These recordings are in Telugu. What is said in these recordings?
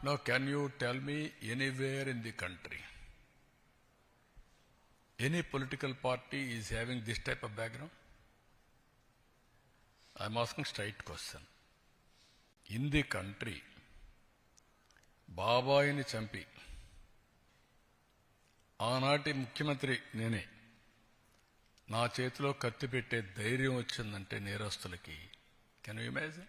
Now, can you tell me anywhere in the country, any political party is having this type of background? I'm asking straight question. In the country, బాబాయిని చంపి ఆనాటి ముఖ్యమంత్రి నేనే నా చేతిలో కత్తి పెట్టే ధైర్యం వచ్చిందంటే నేరస్తులకి కెన్ యూ ఇమాజిన్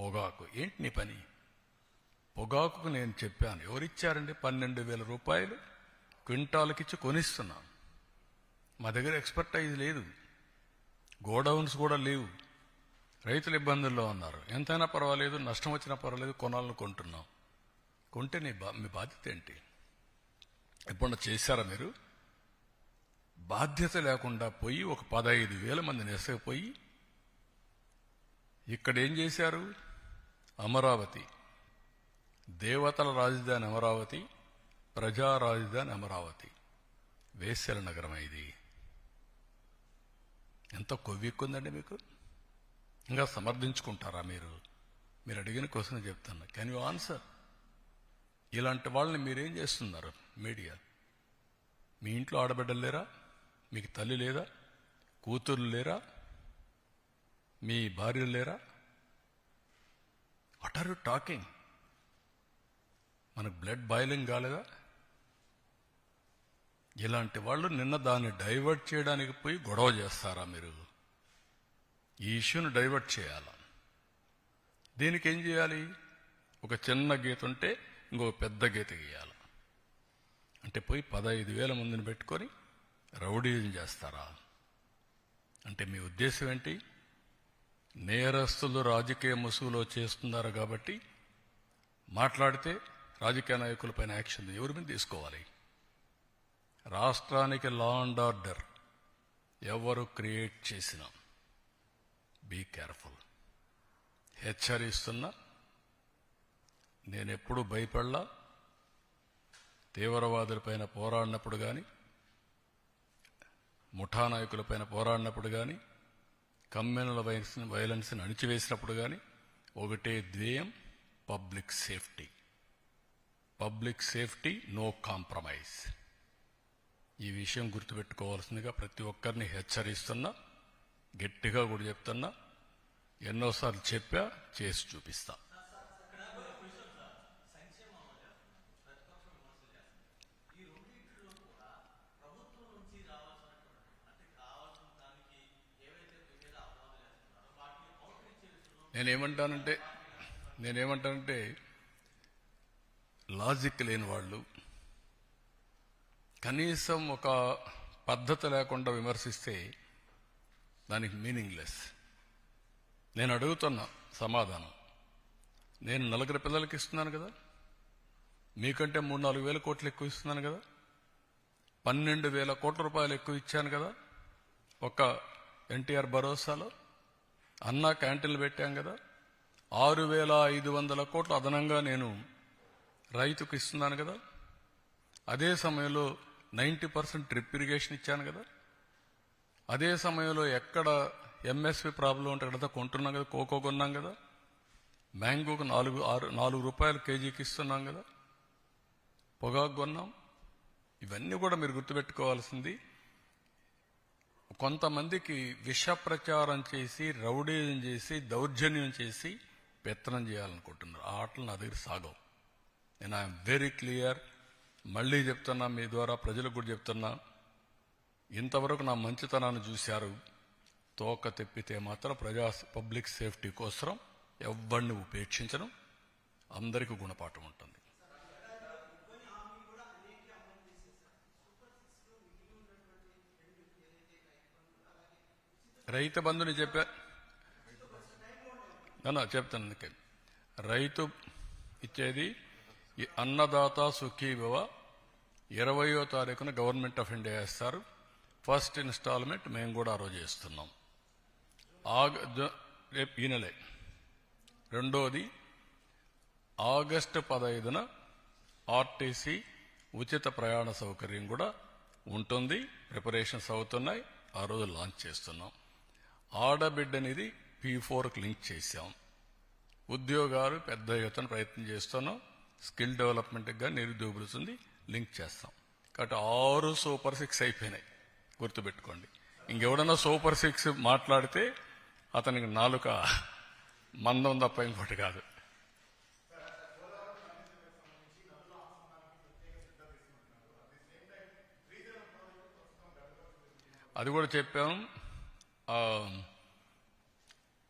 పొగాకు. ఏంటి నీ పని? పొగాకుకు నేను చెప్పాను. ఎవరిచ్చారండి? పన్నెండు వేల రూపాయలు క్వింటాలకిచ్చి కొనిస్తున్నాను. మా దగ్గర ఎక్స్పర్టైజ్ లేదు. గోడౌన్స్ కూడా లేవు. రైతులు ఇబ్బందుల్లో ఉన్నారు. ఎంతైనా పర్వాలేదు నష్టం వచ్చినా పర్వాలేదు కొనాలని కొంటున్నాం. కొంటే నీ బా మీ బాధ్యత ఏంటి? ఎప్పుడన్నా చేశారా మీరు? బాధ్యత లేకుండా పోయి ఒక పదహైదు వేల మందిని ఎసకపోయి ఇక్కడ ఏం చేశారు? అమరావతి. దేవతల రాజధాని అమరావతి ప్రజా రాజధాని అమరావతి. వేశ్యల నగరం ఇది. ఎంత కొవ్వెక్కుందండి మీకు? ఇంకా సమర్థించుకుంటారా మీరు? మీరు అడిగిన క్వశ్చన్ చెప్తాను. కెన్ యూ ఆన్సర్ ఇలాంటి వాళ్ళని మీరేం చేస్తున్నారు మీడియా? మీ ఇంట్లో ఆడబిడ్డలు లేరా? మీకు తల్లి లేదా? కూతుర్లు లేరా? మీ భార్యలు లేరా? What are you talking? మనకు బ్లడ్ బాయిలింగ్ కాలేదా? ఇలాంటి వాళ్ళు నిన్న దాన్ని డైవర్ట్ చేయడానికి పోయి గొడవ చేస్తారా మీరు? ఈ ఇష్యూను డైవర్ట్ చేయాలా? దీనికి ఏం చేయాలి? ఒక చిన్న గీత ఉంటే ఇంకో పెద్ద గీత గీయాలి? అంటే పోయి పదహైదు వేల మందిని పెట్టుకొని రౌడీజం చేస్తారా? అంటే మీ ఉద్దేశం ఏంటి? నేరస్తులు రాజకీయ ముసుగులో చేస్తున్నారు కాబట్టి మాట్లాడితే రాజకీయ నాయకులపైన యాక్షన్ ఎవరి మీద తీసుకోవాలి? రాష్ట్రానికి లా అండ్ ఆర్డర్ ఎవరు క్రియేట్ చేసినా బీ కేర్ఫుల్ హెచ్చరిస్తున్నా నేనెప్పుడు భయపడలా తీవ్రవాదులపైన పోరాడినప్పుడు కానీ ముఠా నాయకులపైన పోరాడినప్పుడు కానీ కమ్యూనల్ వైలెన్స్ వైలెన్స్ని అణిచివేసినప్పుడు కానీ ఒకటే ధ్యేయం public safety public safety no compromise ఈ విషయం గుర్తుపెట్టుకోవాల్సిందిగా ప్రతి ఒక్కరిని హెచ్చరిస్తున్నా గట్టిగా కూడా చెప్తున్నా ఎన్నోసార్లు చెప్పా చేసి చూపిస్తా. నేనేమంటానంటే నేనేమంటానంటే లాజిక్ లేని వాళ్ళు కనీసం ఒక పద్ధతి లేకుండా విమర్శిస్తే దానికి మీనింగ్లెస్ నేను అడుగుతున్న సమాధానం నేను నలుగురు పిల్లలకి ఇస్తున్నాను కదా మీకంటే మూడు నాలుగు వేల కోట్లు ఎక్కువ ఇస్తున్నాను కదా పన్నెండు వేల కోట్ల రూపాయలు ఎక్కువ ఇచ్చాను కదా ఒక ఎన్టీఆర్ భరోసాలో అన్నా క్యాంటీన్లు పెట్టాం కదా. ఆరు వేల ఐదు వందల కోట్లు అదనంగా నేను రైతుకు ఇస్తున్నాను కదా. అదే సమయంలో నైంటీ పర్సెంట్ డ్రిప్ ఇరిగేషన్ ఇచ్చాను కదా. అదే సమయంలో ఎక్కడ ఎంఎస్పి ప్రాబ్లం ఉంటే అక్కడ కొంటున్నాం కదా కోకో కొన్నాం కదా. మ్యాంగోకు నాలుగు ఆరు నాలుగు రూపాయలు కేజీకి ఇస్తున్నాం కదా. పొగాకు కొన్నాం. ఇవన్నీ కూడా మీరు గుర్తుపెట్టుకోవాల్సింది. కొంతమందికి విష ప్రచారం చేసి రౌడీజం చేసి దౌర్జన్యం చేసి పెత్తనం చేయాలనుకుంటున్నారు. ఆ ఆటలు నా దగ్గర సాగవు. నేను ఐఎమ్ వెరీ క్లియర్. మళ్ళీ చెప్తున్నా మీ ద్వారా ప్రజలకు కూడా చెప్తున్నా. ఇంతవరకు నా మంచితనాన్ని చూశారు. తోక తెప్పితే మాత్రం ప్రజా పబ్లిక్ సేఫ్టీ కోసం ఎవరిని ఉపేక్షించడం అందరికీ గుణపాఠం ఉంటుంది. రైతు బంధుని చెప్పా చెప్తాను అందుకే. రైతు ఇచ్చేది ఈ అన్నదాత సుఖీభవ ఇరవయో తారీఖున గవర్నమెంట్ ఆఫ్ ఇండియా వేస్తారు. ఫస్ట్ ఇన్స్టాల్మెంట్ మేము కూడా ఆ రోజు ఇస్తున్నాం ఆగ జ- రేపు ఈ నెలే. రెండోది ఆగస్టు పదహైదున ఆర్టీసీ ఉచిత ప్రయాణ సౌకర్యం కూడా ఉంటుంది. ప్రిపరేషన్స్ అవుతున్నాయి. ఆ రోజు లాంచ్ చేస్తున్నాం. ఆడబిడ్డ అనేది పీ ఫోర్కి లింక్ చేశాం. ఉద్యోగాలు పెద్ద ఎత్తున ప్రయత్నం చేస్తున్నాం. స్కిల్ డెవలప్మెంట్గా నిరుద్యోగులుతుంది లింక్ చేస్తాం. కాబట్టి ఆరు సూపర్ సిక్స్ అయిపోయినాయి. గుర్తుపెట్టుకోండి. ఇంకెవడన్నా సూపర్ సిక్స్ మాట్లాడితే అతనికి నాలుక మందం తప్ప ఇంకోటి కాదు. అది కూడా చెప్పాం.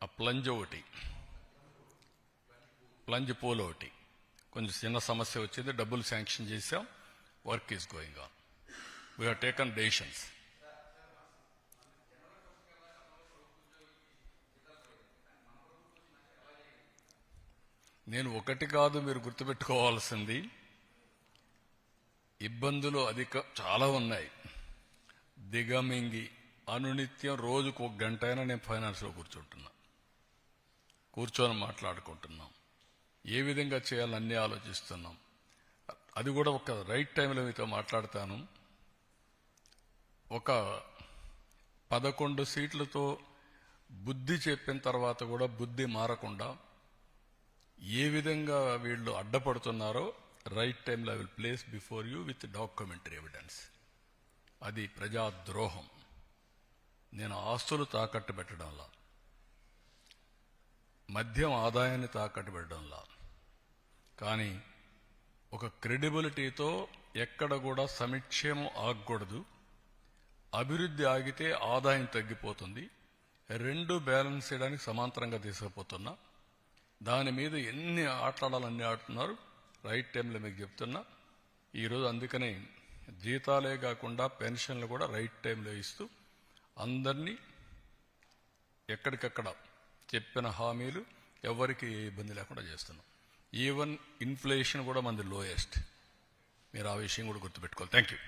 ప్లంజ్ ఒకటి. ప్లంజ్ పూలు ఒకటి. కొంచెం చిన్న సమస్య వచ్చింది డబ్బులు శాంక్షన్ చేసాం work is going on. We taken decisions నేను ఒకటి కాదు మీరు గుర్తుపెట్టుకోవాల్సింది. ఇబ్బందులు అధిక చాలా ఉన్నాయి. దిగమింగి అనునిత్యం రోజుకు ఒక గంట అయినా నేను ఫైనాన్స్లో కూర్చుంటున్నా. కూర్చొని మాట్లాడుకుంటున్నాం. ఏ విధంగా చేయాలని అన్నీ ఆలోచిస్తున్నాం. అది కూడా ఒక రైట్ టైంలో మీతో మాట్లాడతాను. ఒక పదకొండు సీట్లతో బుద్ధి చెప్పిన తర్వాత కూడా బుద్ధి మారకుండా ఏ విధంగా వీళ్ళు అడ్డపడుతున్నారో రైట్ టైంలో will place before you with documentary evidence. అది ప్రజాద్రోహం. నేను ఆస్తులు తాకట్టు పెట్టడంలా. మద్యం ఆదాయాన్ని తాకట్టు పెట్టడంలా. కానీ ఒక క్రెడిబిలిటీతో ఎక్కడ కూడా సమిక్షేమం ఆగకూడదు. అభివృద్ధి ఆగితే ఆదాయం తగ్గిపోతుంది. రెండు బ్యాలెన్స్ చేయడానికి సమాంతరంగా తీసుకుపోతున్నా. దాని మీద ఎన్ని ఆటలాడాలన్నీ ఆడుతున్నారు? రైట్ టైంలో మీకు చెప్తున్నా. ఈరోజు అందుకనే జీతాలే కాకుండా పెన్షన్లు కూడా రైట్ టైంలో ఇస్తూ అందరినీ ఎక్కడికక్కడ చెప్పిన హామీలు ఎవరికి ఏ ఇబ్బంది లేకుండా చేస్తున్నాం. ఈవెన్ ఇన్ఫ్లేషన్ కూడా మనది లోయెస్ట్ మీరు ఆ విషయం కూడా గుర్తుపెట్టుకోవాలి. Thank you